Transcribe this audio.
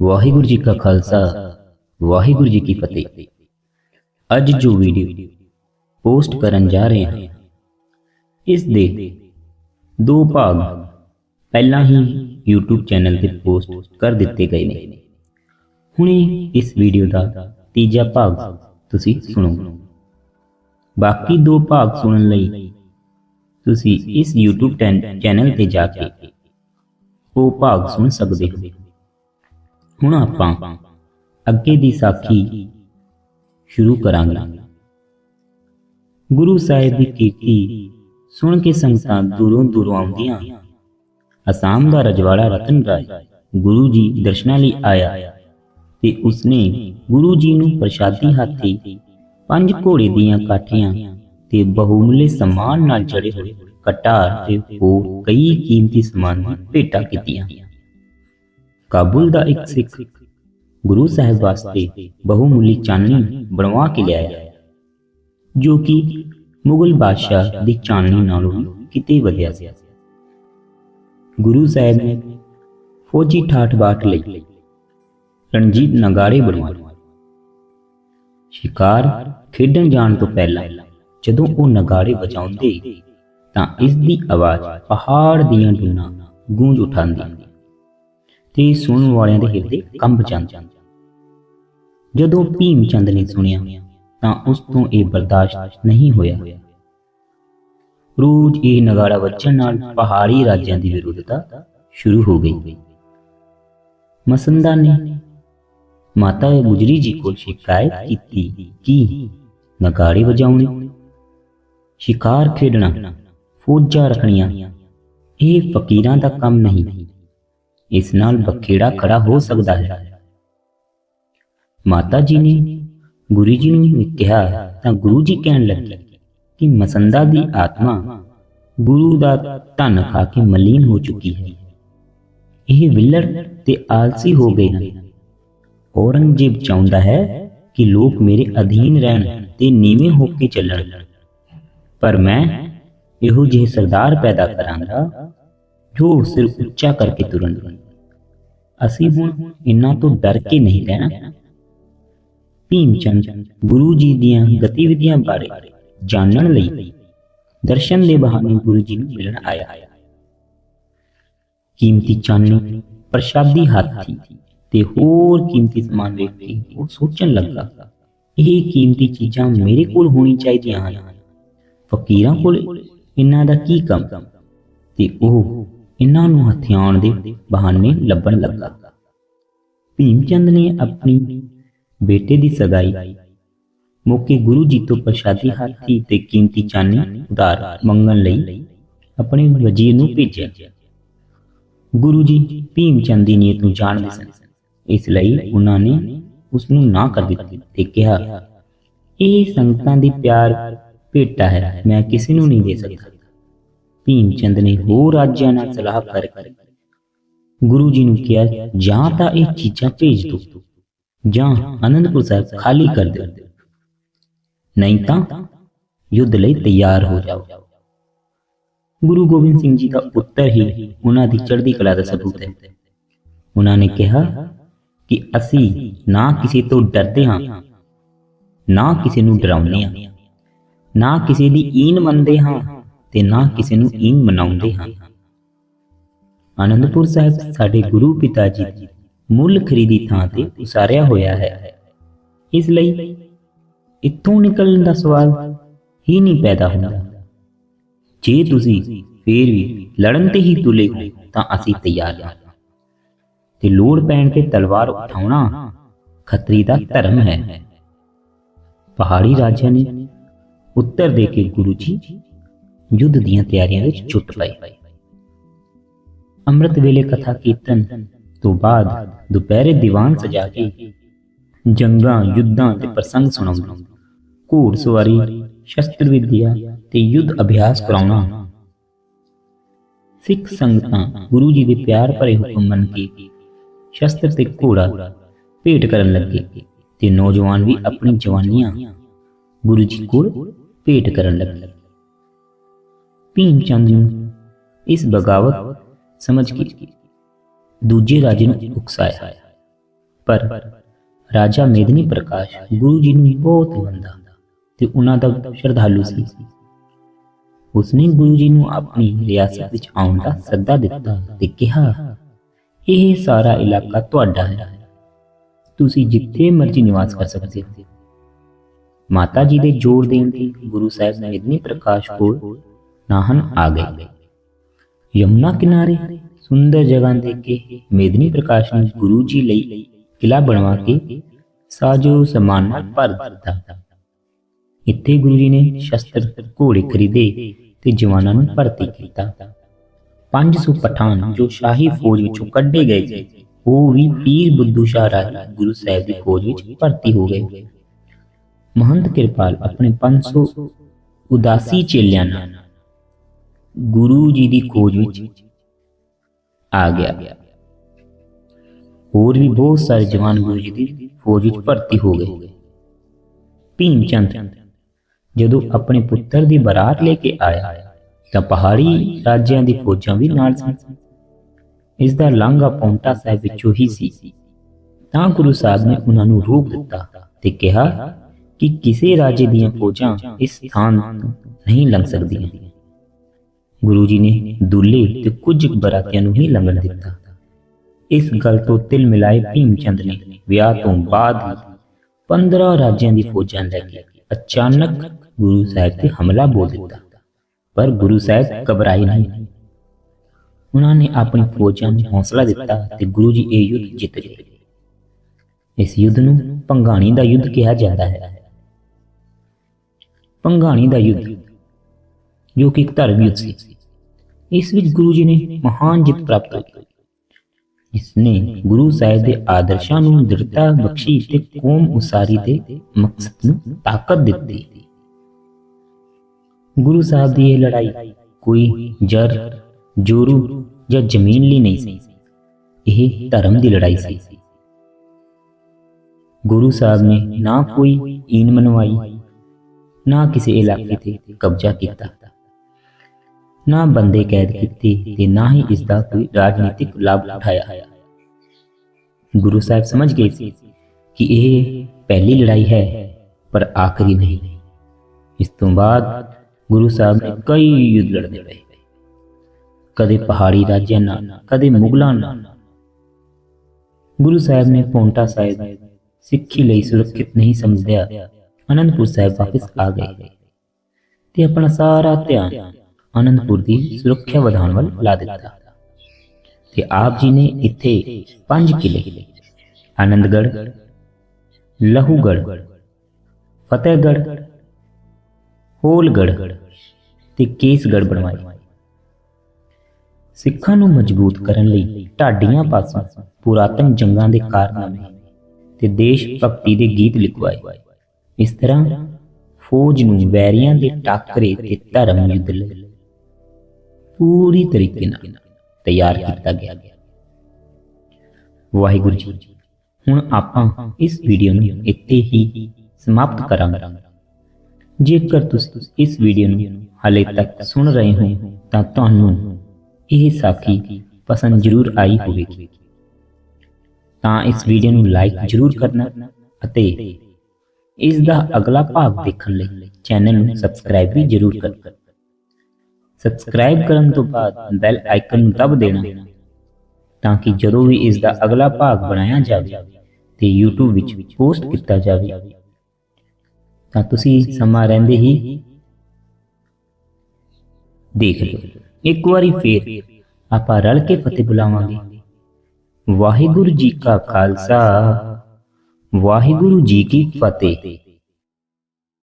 ਵਾਹਿਗੁਰੂ ਜੀ ਕਾ ਖਾਲਸਾ ਵਾਹਿਗੁਰੂ ਜੀ ਕੀ ਫਤਿਹ ਅੱਜ ਜੋ ਵੀਡੀਓ ਪੋਸਟ ਕਰਨ ਜਾ ਰਹੇ ਹਾਂ ਇਸ ਦੇ ਦੋ ਭਾਗ ਪਹਿਲਾਂ ਹੀ YouTube ਚੈਨਲ ਤੇ ਪੋਸਟ ਕਰ ਦਿੱਤੇ ਗਏ ਨੇ ਹੁਣੇ ਇਸ ਵੀਡੀਓ ਦਾ ਤੀਜਾ ਭਾਗ ਤੁਸੀਂ ਸੁਣੋ ਬਾਕੀ ਦੋ ਭਾਗ ਸੁਣਨ ਲਈ ਤੁਸੀਂ ਇਸ YouTube ਟੈਨ- ਚੈਨਲ ਤੇ ਜਾ ਕੇ ਉਹ ਭਾਗ ਸੁਣ ਸਕਦੇ ਹੋ ਹੁਣ ਆਪਾਂ ਅੱਗੇ ਦੀ ਸਾਖੀ ਸ਼ੁਰੂ ਕਰਾਂਗੇ। ਗੁਰੂ ਸਾਹਿਬ ਦੀ ਕੀਰਤੀ ਸੁਣ ਕੇ ਸੰਗਤਾਂ ਦੂਰੋਂ ਦੂਰੋਂ ਆਉਂਦੀਆਂ। ਅਸਾਮ ਦਾ ਰਜਵਾੜਾ ਰਤਨ ਰਾਏ ਗੁਰੂ ਜੀ ਦਰਸ਼ਨਾਂ ਲਈ ਆਇਆ ਤੇ ਉਸਨੇ ਗੁਰੂ ਜੀ ਨੂੰ ਪ੍ਰਸ਼ਾਦੀ ਹਾਥੀ ਪੰਜ ਘੋੜੇ ਦੀਆਂ ਕਾਠੀਆਂ ਤੇ ਬਹੁਮੁੱਲੇ ਸਮਾਨ ਨਾਲ ਜੜੇ ਹੋਏ ਕਟਾਰ ਤੇ ਹੋਰ ਕਈ ਕੀਮਤੀ ਸਮਾਨ ਦੀ ਭੇਟਾ ਕੀਤੀਆਂ। ਕਾਬੁਲ ਦਾ ਇੱਕ ਸਿੱਖ ਗੁਰੂ ਸਾਹਿਬ ਵਾਸਤੇ ਬਹੁਮੁੱਲੀ ਚਾਨਣੀ ਬਣਵਾ ਕੇ ਲਿਆਇਆ ਜੋ ਕਿ ਮੁਗਲ ਬਾਦਸ਼ਾਹ ਦੀ ਚਾਨਣੀ ਨਾਲੋਂ ਕਿਤੇ ਵਧਿਆ ਸੀ। ਗੁਰੂ ਸਾਹਿਬ ਨੇ ਫੌਜੀ ਠਾਠ ਬਾਟ ਲਈ ਰਣਜੀਤ ਨਗਾੜੇ ਬਣਵਾਏ ਸ਼ਿਕਾਰ ਖੇਡਣ ਜਾਣ ਤੋਂ ਪਹਿਲਾਂ ਜਦੋਂ ਉਹ ਨਗਾਰੇ ਵਜਾਉਂਦੇ ਤਾਂ ਇਸ ਦੀ ਆਵਾਜ਼ ਪਹਾੜ ਦੀਆਂ ਡੂਨਾਂ ਗੂੰਜ ਉਠਾਉਂਦੀ। ਤੇ ਸੁਣਨ ਵਾਲਿਆਂ ਦੇ ਹਿਰਦੇ ਕੰਬ ਜਾਂਦੇ। ਜਦੋਂ ਭੀਮ ਚੰਦ ਨੇ ਸੁਣਿਆ, ਤਾਂ ਉਸ ਤੋਂ ਇਹ ਬਰਦਾਸ਼ਤ ਨਹੀਂ ਹੋਇਆ। ਰੋਜ਼ ਇਹ ਨਗਾੜਾ ਵੱਜਣ ਨਾਲ ਪਹਾੜੀ ਰਾਜਿਆਂ ਦੀ ਵਿਰੋਧਤਾ ਸ਼ੁਰੂ ਹੋ ਗਈ। ਮਸੰਦਾ ਨੇ ਮਾਤਾ ਗੁਜਰੀ ਜੀ ਕੋਲ ਸ਼ਿਕਾਇਤ ਕੀਤੀ ਕਿ ਨਗਾੜੇ ਵਜਾਉਣੇ, ਸ਼ਿਕਾਰ ਖੇਡਣਾ, ਫੌਜਾਂ ਰੱਖਣੀਆਂ, ਇਹ ਫਕੀਰਾਂ ਦਾ ਕੰਮ ਨਹੀਂ। ਇਸ ਨਾਲ ਬਖੇੜਾ ਖੜਾ ਹੋ ਸਕਦਾ ਹੈ ਮਾਤਾ ਜੀ ਨੇ ਗੁਰੂ ਜੀ ਨੂੰ ਕਿਹਾ ਤਾਂ ਗੁਰੂ ਜੀ ਕਹਿਣ ਲੱਗੇ ਕਿ ਮਸੰਦਾ ਦੀ ਆਤਮਾ ਗੁਰੂ ਦਾ ਧਨ ਖਾ ਕੇ ਮਲੀਨ ਹੋ ਚੁੱਕੀ ਹੈ ਇਹ ਵਿਲੜ ਤੇ ਆਲਸੀ ਹੋ ਗਏ ਹਨ ਔਰੰਗਜ਼ੇਬ ਚਾਹੁੰਦਾ ਹੈ ਕਿ ਲੋਕ ਮੇਰੇ ਅਧੀਨ ਰਹਿਣ ਤੇ ਨੀਵੇਂ ਹੋ ਕੇ ਚੱਲਣ ਪਰ ਮੈਂ ਇਹੋ ਜਿਹੇ ਸਰਦਾਰ ਪੈਦਾ ਕਰਾਂਗਾ ਜੋ ਸਿਰ ਉੱਚਾ ਕਰਕੇ ਤੁਰਨ ਅਸੀਂ ਹੁਣ ਇਹਨਾਂ ਤੋਂ ਡਰ ਕੇ ਨਹੀਂ ਰਹਿਣਾ। ਭੀਮ ਚੰਦ ਗੁਰੂ ਜੀ ਦੀਆਂ ਗਤੀਵਿਧੀਆਂ ਬਾਰੇ ਜਾਣਨ ਲਈ ਦਰਸ਼ਨ ਦੇ ਬਹਾਨੇ ਗੁਰੂ ਜੀ ਨੂੰ ਮਿਲਣ ਆਇਆ। ਕੀਮਤੀ ਚਾਨਣੀ ਪ੍ਰਸ਼ਾਦੀ ਹਾਥੀ ਤੇ ਹੋਰ ਕੀਮਤੀ ਸਮਾਨ ਵੇਖ ਕੇ ਉਹ ਸੋਚਣ ਲੱਗਾ, ਇਹ ਕੀਮਤੀ ਚੀਜ਼ਾਂ ਮੇਰੇ ਕੋਲ ਹੋਣੀ ਚਾਹੀਦੀਆਂ ਹਨ। ਫਕੀਰਾਂ ਕੋਲ ਇਹਨਾਂ ਦਾ ਕੀ ਕੰਮ? ਤੇ ਉਹ ਇਹਨਾਂ ਨੂੰ ਹਥਿਆਉਣ ਦੇ ਬਹਾਨੇ ਲੱਭਣ ਲੱਗਾ। ਭੀਮ ਚੰਦ ਨੇ ਆਪਣੀ ਬੇਟੇ ਦੀ ਸਗਾਈ ਮੌਕੇ ਗੁਰੂ ਜੀ ਤੋਂ ਪ੍ਰਸ਼ਾਦੀ ਹਾਥੀ ਤੇ ਕੀਮਤੀ ਚਾਨੀ ਉਧਾਰ ਮੰਗਣ ਲਈ ਆਪਣੇ ਵਜ਼ੀਰ ਨੂੰ ਭੇਜਿਆ। ਗੁਰੂ ਜੀ ਭੀਮ ਚੰਦ ਦੀ ਨੀਅਤ ਨੂੰ ਜਾਣਦੇ ਸਨ। ਇਸ ਲਈ ਉਹਨਾਂ ਨੇ ਉਸ ਨੂੰ ਨਾ ਕਰ ਦਿੱਤੀ ਤੇ ਕਿਹਾ, ਇਹ ਸੰਗਤਾਂ ਦੀ ਪਿਆਰ ਭੇਟਾ ਹੈ, ਮੈਂ ਕਿਸੇ ਨੂੰ ਨਹੀਂ ਦੇ ਸਕਦਾ। ਭੀਮ ਚੰਦ ਨੇ ਹੋਰ ਰਾਜਿਆਂ ਨਾਲ ਸਲਾਹ ਕਰਕੇ ਗੁਰੂ ਜੀ ਨੂੰ ਕਿਹਾ, ਜਾਂ ਤਾਂ ਇਹ ਚੀਜ਼ਾਂ ਭੇਜ ਦਿਓ ਜਾਂ ਅਨੰਦਪੁਰ ਸਾਹਿਬ ਖਾਲੀ ਕਰ ਦਿਓ। ਨਹੀਂ ਤਾਂ ਯੁੱਧ ਲਈ ਤਿਆਰ ਹੋ ਜਾਓ। ਗੁਰੂ ਗੋਬਿੰਦ ਸਿੰਘ ਜੀ ਦਾ ਉੱਤਰ ਹੀ ਉਹਨਾਂ ਦੀ ਚੜ੍ਹਦੀ ਕਲਾ ਦਾ ਸਬੂਤ ਹੈ। ਉਹਨਾਂ ਨੇ ਕਿਹਾ ਕਿ ਅਸੀਂ ਨਾ ਕਿਸੇ ਤੋਂ ਡਰਦੇ ਹਾਂ, ਨਾ ਕਿਸੇ ਨੂੰ ਡਰਾਉਂਦੇ ਹਾਂ, ਨਾ ਕਿਸੇ ਦੀ ਈਨ ਮੰਨਦੇ ਹਾਂ। ਤੇ ਨਾ ਕਿਸੇ ਨੂੰ ਈਨ ਮਨਾਉਂਦੇ ਹਾਂ। ਆਨੰਦਪੁਰ ਸਾਹਿਬ ਸਾਡੇ ਗੁਰੂ ਪਿਤਾ ਜੀ ਮੁੱਲ ਖਰੀਦੀ ਥਾਂ ਤੇ ਉਸਾਰਿਆ ਹੋਇਆ ਹੈ। ਇਸ ਲਈ ਇੱਥੋਂ ਨਿਕਲਣ ਦਾ ਸਵਾਲ ਹੀ ਨਹੀਂ ਪੈਦਾ ਹੁੰਦਾ। ਜੇ ਤੁਸੀਂ ਫੇਰ ਵੀ ਲੜਨ ਤੇ ਹੀ ਤੁਲੇ ਹੋ ਤਾਂ ਅਸੀਂ ਤਿਆਰ ਹਾਂ। ਤੇ ਲੋੜ ਪੈਣ ਤੇ ਤਲਵਾਰ ਉਠਾਉਣਾ ਖੱਤਰੀ ਦਾ ਧਰਮ ਹੈ। ਪਹਾੜੀ ਰਾਜਿਆਂ ਨੇ ਉੱਤਰ ਦੇ ਕੇ ਗੁਰੂ ਜੀ ਯੁੱਧ ਦੀਆਂ ਤਿਆਰੀਆਂ ਵਿੱਚ ਜੁਟ ਪਏ। ਅੰਮ੍ਰਿਤ ਵੇਲੇ ਕਥਾ ਕੀਰਤਨ ਤੋਂ ਬਾਅਦ ਦੁਪਹਿਰੇ ਦੀਵਾਨ ਸਜਾ ਕੇ ਜੰਗਾਂ, ਯੁੱਧਾਂ ਤੇ ਪ੍ਰਸੰਗ ਸੁਣਾਉਂਦੇ। ਘੋੜ ਸਵਾਰੀ, ਸ਼ਸਤਰ ਵਿਦਿਆ ਤੇ ਯੁੱਧ ਅਭਿਆਸ ਕਰਾਉਣਾ। ਸਿੱਖ ਸੰਗਤਾਂ ਗੁਰੂ ਜੀ ਦੇ ਪਿਆਰ ਭਰੇ ਹੁਕਮ ਮੰਨ ਕੇ ਸ਼ਸਤਰ ਤੇ ਘੋੜਾ ਭੇਟ ਕਰਨ ਲੱਗੇ ਤੇ ਨੌਜਵਾਨ ਵੀ ਆਪਣੀ ਜਵਾਨੀਆਂ ਗੁਰੂ ਜੀ ਕੋਲ ਭੇਟ ਕਰਨ ਲੱਗੇ। ਭੀਮ ਚੰਦ ਨੂੰ ਇਸ ਬਗਾਵਤ ਸਮਝ ਕੇ ਦੂਜੇ ਰਾਜੇ ਨੂੰ ਉਕਸਾਇਆ। ਪਰ ਰਾਜਾ ਮੇਦਨੀ ਪ੍ਰਕਾਸ਼ ਗੁਰੂ ਜੀ ਨੂੰ ਬਹੁਤ ਮੰਨਦਾ ਤੇ ਉਹਨਾਂ ਦਾ ਸ਼ਰਧਾਲੂ ਸੀ। ਉਸਨੇ ਗੁਰੂ ਜੀ ਨੂੰ ਆਪਣੀ ਰਿਆਸਤ ਵਿੱਚ ਆਉਣ ਦਾ ਸੱਦਾ ਦਿੱਤਾ ਤੇ ਕਿਹਾ, ਇਹ ਸਾਰਾ ਇਲਾਕਾ ਤੁਹਾਡਾ ਹੈ। ਤੁਸੀਂ ਜਿੱਥੇ ਮਰਜ਼ੀ ਨਿਵਾਸ ਕਰ ਸਕਦੇ ਹੋ। ਮਾਤਾ ਜੀ ਦੇ ਜੋਰ ਦੇਣ ਤੇ ਗੁਰੂ ਸਾਹਿਬ ਨੇ ਮੇਦਨੀ ਪ੍ਰਕਾਸ਼ ਕੋਲ ਨਾਹਨ ਆ ਗਏ ਯਮੁਨਾ ਕਿਨਾਰੇ ਸੁੰਦਰ ਜਗ੍ਹਾ ਦੇਖ ਕੇ ਮੇਦਨੀ ਪ੍ਰਕਾਸ਼ ਨੇ ਗੁਰੂ ਜੀ ਲਈ ਕਿਲਾ ਬਣਵਾ ਕੇ ਸਾਜੋ ਸਮਾਨ ਨਾਲ ਭਰ ਦਿੱਤਾ ਇੱਥੇ ਗੁਰੂ ਜੀ ਨੇ ਸ਼ਸਤਰ ਘੋੜੇ ਖਰੀਦੇ ਤੇ ਜਵਾਨਾਂ ਨੂੰ ਭਰਤੀ ਕੀਤਾ 500 ਪਠਾਨ ਜੋ ਸ਼ਾਹੀ ਫੌਜ ਵਿੱਚੋਂ ਕੱਢੇ ਗਏ ਸੀ ਉਹ ਵੀ ਪੀਰ ਬੁੱਧੂ ਸ਼ਾਹ ਰਾਹੀਂ ਗੁਰੂ ਸਾਹਿਬ ਦੀ ਫੌਜ ਵਿੱਚ ਭਰਤੀ ਹੋ ਗਏ ਮਹੰਤ ਕਿਰਪਾਲ ਆਪਣੇ 500 ਉਦਾਸੀ ਚੇਲਿਆਂ ਨਾਲ ਗੁਰੂ ਜੀ ਦੀ ਖੋਜ ਵਿੱਚ ਆ ਗਿਆ। ਹੋਰ ਵੀ ਬਹੁਤ ਸਾਰੇ ਜਵਾਨ ਗੁਰੂ ਜੀ ਦੀ ਫੌਜ ਵਿੱਚ ਭਰਤੀ ਹੋ ਗਏ। ਭੀਮ ਚੰਦ ਜਦੋਂ ਆਪਣੇ ਪੁੱਤਰ ਦੀ ਬਰਾਤ ਲੈ ਕੇ ਆਇਆ, ਤਾਂ ਪਹਾੜੀ ਰਾਜਿਆਂ ਦੀ ਫੌਜਾਂ ਵੀ ਨਾਲ ਸਨ ਇਸ ਦਾ ਲਾਂਘਾ ਪੌਂਟਾ ਸਾਹਿਬ ਵਿੱਚੋਂ ਹੀ ਸੀ। ਤਾਂ ਗੁਰੂ ਸਾਹਿਬ ਨੇ ਉਹਨਾਂ ਨੂੰ ਰੋਕ ਦਿੱਤਾ ਤੇ ਕਿਹਾ ਕਿ ਕਿਸੇ ਰਾਜੇ ਦੀਆਂ ਫੌਜਾਂ ਇਸ ਸਥਾਨ ਨਹੀਂ ਲੰਘ ਸਕਦੀਆਂ। ਗੁਰੂ ਜੀ ਨੇ ਦੁੱਲੇ ਤੇ ਕੁਝ ਬਰਾਤੀਆਂ ਨੂੰ ਹੀ ਲੰਘਣ ਦਿੱਤਾ। ਇਸ ਗੱਲ ਤੋਂ ਤਿਲ ਮਿਲਾਏ ਭੀਮ ਚੰਦ ਨੇ ਵਿਆਹ ਤੋਂ ਬਾਅਦ 15 ਰਾਜਿਆਂ ਦੀ ਫੌਜਾਂ ਲੈ ਕੇ ਅਚਾਨਕ ਗੁਰੂ ਸਾਹਿਬ ਤੇ ਹਮਲਾ ਬੋਲ ਦਿੱਤਾ। ਪਰ ਗੁਰੂ ਸਾਹਿਬ ਘਬਰਾਏ ਨਹੀਂ। ਉਹਨਾਂ ਨੇ ਆਪਣੀ ਫੌਜਾਂ ਨੂੰ ਹੌਸਲਾ ਦਿੱਤਾ ਤੇ ਗੁਰੂ ਜੀ ਇਹ ਯੁੱਧ ਜਿੱਤ ਗਏ। ਇਸ ਯੁੱਧ ਨੂੰ ਪੰਗਾਣੀ ਦਾ ਯੁੱਧ ਕਿਹਾ ਜਾਂਦਾ ਹੈ। ਪੰਗਾਣੀ ਦਾ ਯੁੱਧ ਜੋ ਕਿ ਇੱਕ ਧਰਮ ਯੁੱਧ ਸੀ। ਇਸ ਵਿੱਚ ਗੁਰੂ ਜੀ ਨੇ ਮਹਾਨ ਜਿੱਤ ਪ੍ਰਾਪਤ ਕੀਤੀ। ਇਸ ਨੇ ਗੁਰੂ ਸਾਹਿਬ ਦੇ ਆਦਰਸ਼ਾਂ ਨੂੰ ਦ੍ਰਿੜਤਾ ਬਖਸ਼ੀ ਤੇ ਕੌਮ ਉਸਾਰੀ ਦੇ ਮਕਸਦ ਨੂੰ ਤਾਕਤ ਦਿੱਤੀ। ਗੁਰੂ ਸਾਹਿਬ ਦੀ ਇਹ ਲੜਾਈ ਕੋਈ ਜਰ, ਜੋਰੂ ਜਾਂ ਜ਼ਮੀਨ ਲਈ ਨਹੀਂ ਸੀ। ਇਹ ਧਰਮ ਦੀ ਲੜਾਈ ਸੀ। ਗੁਰੂ ਸਾਹਿਬ ਨੇ ਨਾ ਕੋਈ ਈਨ ਮਨਵਾਈ, ਨਾ ਕਿਸੇ ਇਲਾਕੇ ਤੇ ਕਬਜ਼ਾ ਕੀਤਾ। ਨਾ ਬੰਦੇ ਕੈਦ ਕੀਤੇ ਤੇ ਨਾ ਹੀ ਇਸ ਦਾ ਕੋਈ ਰਾਜਨੀਤਿਕ ਲਾਭ ਉਠਾਇਆ ਗੁਰੂ ਸਾਹਿਬ ਸਮਝ ਗਏ ਸੀ ਕਿ ਇਹ ਪਹਿਲੀ ਲੜਾਈ ਹੈ ਪਰ ਆਖਰੀ ਨਹੀਂ ਇਸ ਤੋਂ ਬਾਅਦ ਗੁਰੂ ਸਾਹਿਬ ਨੇ ਕਈ ਯੁੱਧ ਲੜਦੇ ਰਹੇ ਕਦੇ ਪਹਾੜੀ ਰਾਜਿਆਂ ਨਾਲ ਕਦੇ ਮੁਗਲਾਂ ਨਾਲ ਗੁਰੂ ਸਾਹਿਬ ਨੇ ਪੌਂਟਾ ਸਾਹਿਬ ਸਿੱਖੀ ਲਈ ਸੁਰੱਖਿਅਤ ਨਹੀਂ ਸਮਝਦਿਆ ਅਨੰਦਪੁਰ ਸਾਹਿਬ ਵਾਪਸ ਆ ਗਏ ਤੇ ਆਪਣਾ ਸਾਰਾ ਧਿਆਨ ਅਨੰਦਪੁਰ ਦੀ ਸੁਰੱਖਿਆ ਵਧਾਉਣ ਵੱਲ ਲਾ ਦਿੱਤਾ। ਤੇ ਆਪ ਜੀ ਨੇ ਇੱਥੇ ਪੰਜ ਕਿਲੇ, ਆਨੰਦਗੜ੍ਹ, ਲਹੂਗੜ੍ਹ, ਫਤਿਹਗੜ੍ਹ, ਹੋਲਗੜ੍ਹ ਤੇ ਕੇਸਗੜ੍ਹ ਬਣਵਾਏ। ਸਿੱਖਾਂ ਨੂੰ ਮਜ਼ਬੂਤ ਕਰਨ ਲਈ ਢਾਡੀਆਂ ਪਾਸੋਂ ਪੁਰਾਤਨ ਜੰਗਾਂ ਦੇ ਕਾਰਨਾਮੇ ਤੇ ਦੇਸ਼ ਭਗਤੀ ਦੇ ਗੀਤ ਲਿਖਵਾਏ। ਇਸ ਤਰ੍ਹਾਂ ਫੌਜ ਨੂੰ ਵੈਰੀਆਂ ਦੇ ਟਾਕਰੇ ਤੇ ਧਰਮ ਯੁੱਧ ਲਈ ਪੂਰੀ ਤਰੀਕੇ ਨਾਲ ਤਿਆਰ ਕੀਤਾ ਗਿਆ ਵਾਹਿਗੁਰੂ ਜੀ ਹੁਣ ਆਪਾਂ ਇਸ ਵੀਡੀਓ ਨੂੰ ਇੱਥੇ ਹੀ ਸਮਾਪਤ ਕਰਾਂਗੇ ਜੇਕਰ ਤੁਸੀਂ ਇਸ ਵੀਡੀਓ ਨੂੰ ਹਾਲੇ ਤੱਕ ਸੁਣ ਰਹੇ ਹੋ ਤਾਂ ਤੁਹਾਨੂੰ ਇਹ ਸਾਖੀ ਪਸੰਦ ਜ਼ਰੂਰ ਆਈ ਹੋਵੇਗੀ ਤਾਂ ਇਸ ਵੀਡੀਓ ਨੂੰ ਲਾਈਕ ਜ਼ਰੂਰ ਕਰਨਾ ਅਤੇ ਇਸ ਦਾ ਅਗਲਾ ਭਾਗ ਦੇਖਣ ਲਈ ਚੈਨਲ ਨੂੰ ਸਬਸਕ੍ਰਾਈਬ ਵੀ ਜ਼ਰੂਰ ਕਰਨਾ ਸਬਸਕ੍ਰਾਈਬ ਕਰਨ ਤੋਂ ਬਾਅਦ ਬੈਲ ਆਈਕਨ ਨੂੰ ਦਬ ਦੇਣਾ ਤਾਂ ਕਿ ਜਦੋਂ ਵੀ ਇਸ ਦਾ ਅਗਲਾ ਭਾਗ ਬਣਾਇਆ ਜਾਵੇ ਤੇ YouTube ਵਿੱਚ ਪੋਸਟ ਕੀਤਾ ਜਾਵੇ। ਤਾਂ ਤੁਸੀਂ ਸਮਾਂ ਰਹਿੰਦੇ ਹੀ ਦੇਖ ਲਓ। ਇੱਕ ਵਾਰੀ ਫੇਰ ਆਪਾਂ ਰਲ ਕੇ ਫਤਿਹ ਬੁਲਾਵਾਂਗੇ। ਵਾਹਿਗੁਰੂ ਜੀ ਕਾ ਖਾਲਸਾ, ਵਾਹਿਗੁਰੂ ਜੀ ਕੀ ਫਤਿਹ।